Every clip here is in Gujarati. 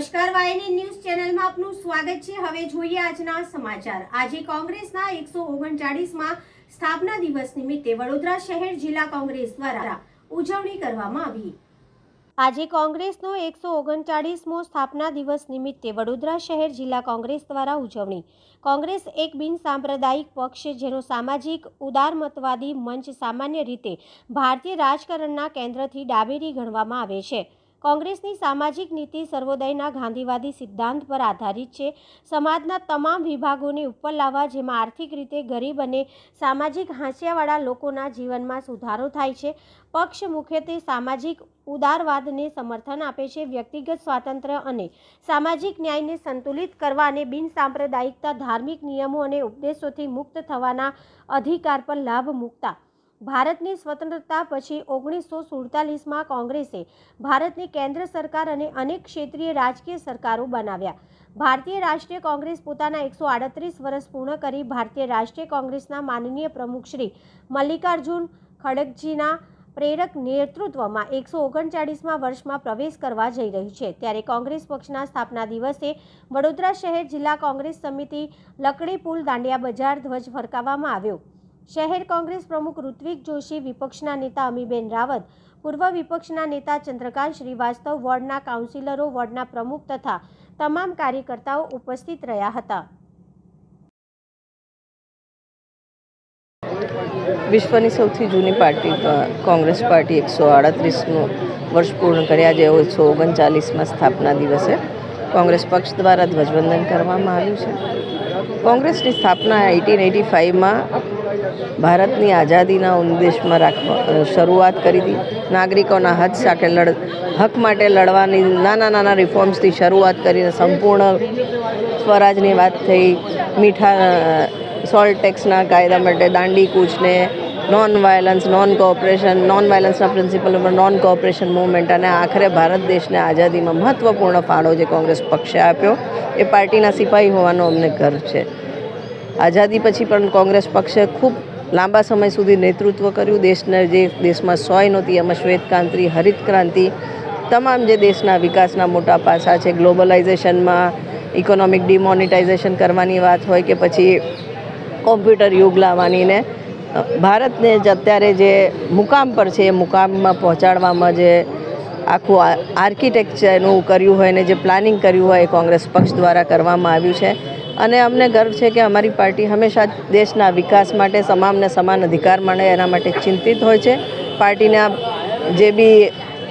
નમસ્કાર, વાયની ન્યૂઝ ચેનલમાં આપનું સ્વાગત છે. હવે જોઈએ આજના સમાચાર. આજે કોંગ્રેસના એકસો ઓગણચાળીસમાં સ્થાપના દિવસ નિમિત્તે વડોદરા શહેર જિલ્લા કોંગ્રેસ દ્વારા ઉજવણી કરવામાં આવી. આજે કોંગ્રેસનો એકસો ઓગણચાળીસમો સ્થાપના દિવસ નિમિત્તે વડોદરા શહેર જિલ્લા કોંગ્રેસ દ્વારા ઉજવણી. કોંગ્રેસ એક બિનસાંપ્રદાયિક પક્ષ જેનો સામાજિક ઉદારમતવાદી મંચ સામાન્ય રીતે ભારતીય રાજકારણના કેન્દ્રથી ડાબેરી ગણવામાં આવે છે. કોંગ્રેસની સામાજિક નીતિ સર્વોદયના ગાંધીવાદી સિદ્ધાંત પર આધારિત છે. સમાજના તમામ વિભાગોને ઉપર લાવવા, જેમાં આર્થિક રીતે ગરીબ અને સામાજિક હાંસિયાવાળા લોકોના જીવનમાં સુધારો થાય છે. પક્ષ મુખ્યત્વે સામાજિક ઉદારવાદને સમર્થન આપે છે. વ્યક્તિગત સ્વાતંત્ર્ય અને સામાજિક ન્યાયને સંતુલિત કરવા અને બિનસાંપ્રદાયિકતા ધાર્મિક નિયમો અને ઉપદેશોથી મુક્ત થવાના અધિકાર પર લાભ મૂકતા ભારતની સ્વતંત્રતા પછી ઓગણીસો સુડતાલીસમાં કોંગ્રેસે ભારતની કેન્દ્ર સરકાર અને અનેક ક્ષેત્રીય રાજકીય સરકારો બનાવ્યા. ભારતીય રાષ્ટ્રીય કોંગ્રેસ પોતાના એકસો આડત્રીસ વર્ષ પૂર્ણ કરી ભારતીય રાષ્ટ્રીય કોંગ્રેસના માનનીય પ્રમુખ શ્રી મલ્લિકાર્જુન ખડગજીના પ્રેરક નેતૃત્વમાં એકસો ઓગણચાળીસમાં વર્ષમાં પ્રવેશ કરવા જઈ રહ્યું છે. ત્યારે કોંગ્રેસ પક્ષના સ્થાપના દિવસે વડોદરા શહેર જિલ્લા કોંગ્રેસ સમિતિ લકડી પુલ દાંડિયા બજાર ધ્વજ ફરકાવવામાં આવ્યો. શહેર કોંગ્રેસ પ્રમુખ ઋત્વિક જોશી, વિપક્ષના નેતા અમીબેન રાવત, પૂર્વ વિપક્ષના નેતા ચંદ્રકાંત શ્રીવાસ્તવ, વોર્ડના કાઉન્સિલરો, વોર્ડના પ્રમુખ તથા તમામ કાર્યકર્તાઓ ઉપસ્થિત રહ્યા હતા. વિશ્વની સૌથી જૂની પાર્ટી કોંગ્રેસ પાર્ટી એકસો આડત્રીસનું વર્ષ પૂર્ણ કર્યા જે એકસો ઓગણચાલીસમાં સ્થાપના દિવસે કોંગ્રેસ પક્ષ દ્વારા ધ્વજવંદન કરવામાં આવ્યું છે. કોંગ્રેસની સ્થાપના એટીન એટી ફાઇવમાં ભારતની આઝાદીના ઉદ્દેશમાં રાખવા શરૂઆત કરી હતી. નાગરિકોના હક સાથે લડ, હક માટે લડવાની, નાના નાના રિફોર્મ્સથી શરૂઆત કરીને સંપૂર્ણ સ્વરાજની વાત થઈ. મીઠા સોલ્ટ ટેક્સના કાયદા માટે Dandi કૂચને non violence non cooperation non વાયલન્સના principle ઉપર નોન કોઓપરેશન મૂવમેન્ટ અને આખરે ભારત દેશને આઝાદીમાં મહત્ત્વપૂર્ણ ફાળો જે કોંગ્રેસ પક્ષે આપ્યો, એ પાર્ટીના સિપાહી હોવાનો અમને ગર્વ છે. આઝાદી પછી પણ કોંગ્રેસ પક્ષે ખૂબ લાંબા સમય સુધી નેતૃત્વ કર્યું. દેશને જે દેશમાં સોય નહોતી, એમાં શ્વેત ક્રાંતિ, હરિત ક્રાંતિ, તમામ જે દેશના વિકાસના મોટા પાસા છે, ગ્લોબલાઇઝેશનમાં ઇકોનોમિક ડિમોનિટાઇઝેશન કરવાની વાત હોય કે પછી કોમ્પ્યુટર યુગ લાવવાની ને ભારતને જ અત્યારે જે મુકામ પર છે, એ મુકામમાં પહોંચાડવામાં જે આખું આર્કિટેક્ચરનું કર્યું હોય ને જે પ્લાનિંગ કર્યું હોય એ કોંગ્રેસ પક્ષ દ્વારા કરવામાં આવ્યું છે. અને અમને ગર્વ છે કે અમારી પાર્ટી હંમેશા દેશના વિકાસ માટે તમામને સમાન અધિકાર મળે, એના માટે ચિંતિત હોય છે. પાર્ટીના જે બી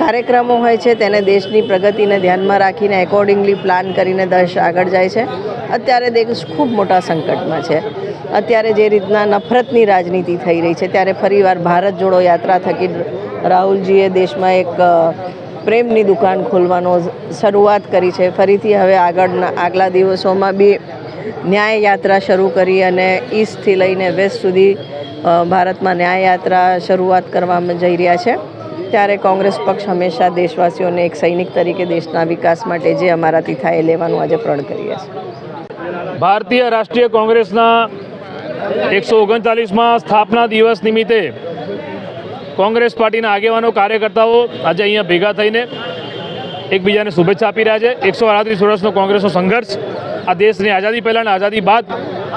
કાર્યક્રમો હોય છે, તેને દેશની પ્રગતિને ધ્યાનમાં રાખીને એકોર્ડિંગલી પ્લાન કરીને દેશ આગળ જાય છે. અત્યારે દેશ ખૂબ મોટા સંકટમાં છે. અત્યારે જે રીતના નફરતની રાજનીતિ થઈ રહી છે, ત્યારે ફરીવાર ભારત જોડો યાત્રા થકી રાહુલજીએ દેશમાં એક પ્રેમની દુકાન ખોલવાનો શરૂઆત કરી છે. ફરીથી હવે આગળના આગલા દિવસોમાં બી ન્યાય યાત્રા શરૂ કરી અને ઈસ્ટથી લઈને વેસ્ટ સુધી ભારતમાં ન્યાય યાત્રા શરૂઆત કરવામાં જઈ રહ્યા છે. ત્યારે કોંગ્રેસ પક્ષ હંમેશા દેશવાસીઓને એક સૈનિક તરીકે દેશના વિકાસ માટે જે અમારાથી થાય એ લેવાનું આજે પ્રણ કરીએ છીએ ભારતીય રાષ્ટ્રીય કોંગ્રેસના એકસો ઓગણચાલીસમાં સ્થાપના દિવસ નિમિત્તે કોંગ્રેસ પાર્ટીના આગેવાનો, કાર્યકર્તાઓ આજે અહીંયા ભેગા થઈને એકબીજાને શુભેચ્છા આપી રહ્યા છે. એકસો આડત્રીસ વર્ષનો કોંગ્રેસનો સંઘર્ષ આ દેશની આઝાદી પહેલાં આઝાદી બાદ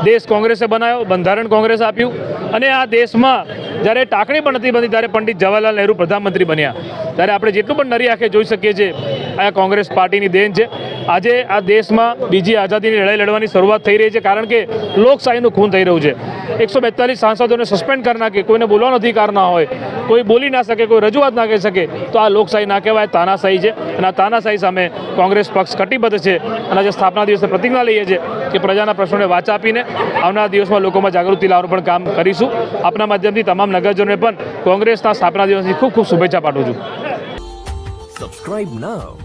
દેશ કોંગ્રેસે બનાવ્યો, બંધારણ કોંગ્રેસ આપ્યું. અને આ દેશમાં જ્યારે ટાંકણી પણ નથી બની ત્યારે પંડિત જવાહરલાલ નહેરુ પ્રધાનમંત્રી બન્યા. ત્યારે આપણે જેટલું પણ નરી આંખે જોઈ શકીએ છીએ, આ કોંગ્રેસ પાર્ટીની દેન છે. આજે આ દેશમાં બીજી આઝાદીની લડાઈ લડવાની શરૂઆત થઈ રહી છે, કારણ કે લોકશાહીનું ખૂન થઈ રહ્યું છે. એકસો બેતાલીસ સાંસદોને સસ્પેન્ડ કરી નાખે, કોઈને બોલવાનો અધિકાર ના હોય, કોઈ બોલી ના શકે, કોઈ રજૂઆત ના કરી શકે, તો આ લોકશાહી ના કહેવાય, તાનાશાહી છે. અને આ તાનાશાહી સામે કોંગ્રેસ પક્ષ કટિબદ્ધ છે. અને આજે સ્થાપના દિવસે પ્રતિજ્ઞા લઈએ છીએ કે પ્રજાના પ્રશ્નોને વાચા આપીને આવનારા દિવસમાં લોકોમાં જાગૃતિ લાવવાનું પણ કામ કરીશું. આપના માધ્યમથી તમામ નગરજનોને પણ કોંગ્રેસના સ્થાપના દિવસની ખૂબ ખૂબ શુભેચ્છા પાઠવું છું. Subscribe now